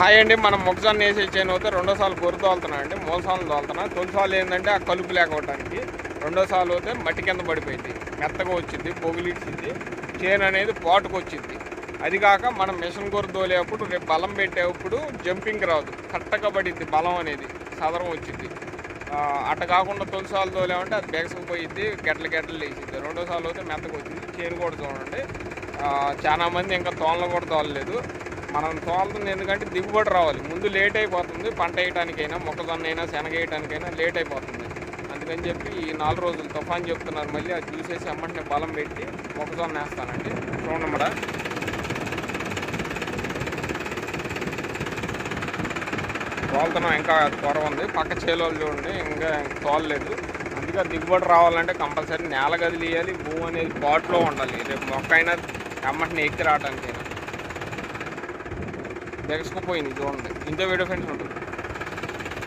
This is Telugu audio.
హాయ్ అండి మనం మొక్కజొన్న వేసే చేను అయితే రెండోసార్లు గొర్రె తోలుతున్నాం అండి మూలసార్లు తోలుతున్నా. తొలిసార్లు ఏంటంటే ఆ కలుపు లేకపోవడానికి రెండోసార్లు అయితే మట్టి కింద పడిపోయింది మెత్తగా వచ్చింది పొగిలిచ్చింది చేను అనేది పాటుకు వచ్చింది. అది కాక మనం మిషన్ గొర్రె తోలేప్పుడు రేపు బలం పెట్టేటప్పుడు జంపింగ్ రాదు కట్టగా పడింది బలం అనేది సదరం వచ్చింది. అట్ట కాకుండా తొలిసార్లు తోలేమంటే అది బెగసకపోయింది గెట్ల గెట్ల వేసింది రెండోసార్లు అయితే మెత్తగా వచ్చింది చేను కూడా చూడండి చాలామంది ఇంకా తోలను కూడా తోలలేదు. మనం తోలుతుంది ఎందుకంటే దిగుబడి రావాలి. ముందు లేట్ అయిపోతుంది. పంట వేయడానికైనా మొక్కజొన్న అయినా శనగ వేయడానికైనా లేట్ అయిపోతుంది. అందుకని చెప్పి ఈ నాలుగు రోజులు తుఫాన్ చెప్తున్నారు. మళ్ళీ అది చూసేసి అమ్మంటే బలం పెట్టి మొక్కజొన్న వేస్తానండి. చూడండి మరి తోలుతున్నాం. ఇంకా త్వర ఉంది. పక్క చేలోలు చూడండి. ఇంకా తోలలేదు. అందుకే దిగుబడి రావాలంటే కంపల్సరీ నేల గదిలియాలి. భూమి అనేది పాట్లో ఉండాలి. రేపు మొక్క అయినా అమ్మటిని ఎక్కి రావడానికైనా తెగసుకుపోయింది చూడండి. ఇంత వీడియో ఫ్రెండ్స్ ఉంటుంది.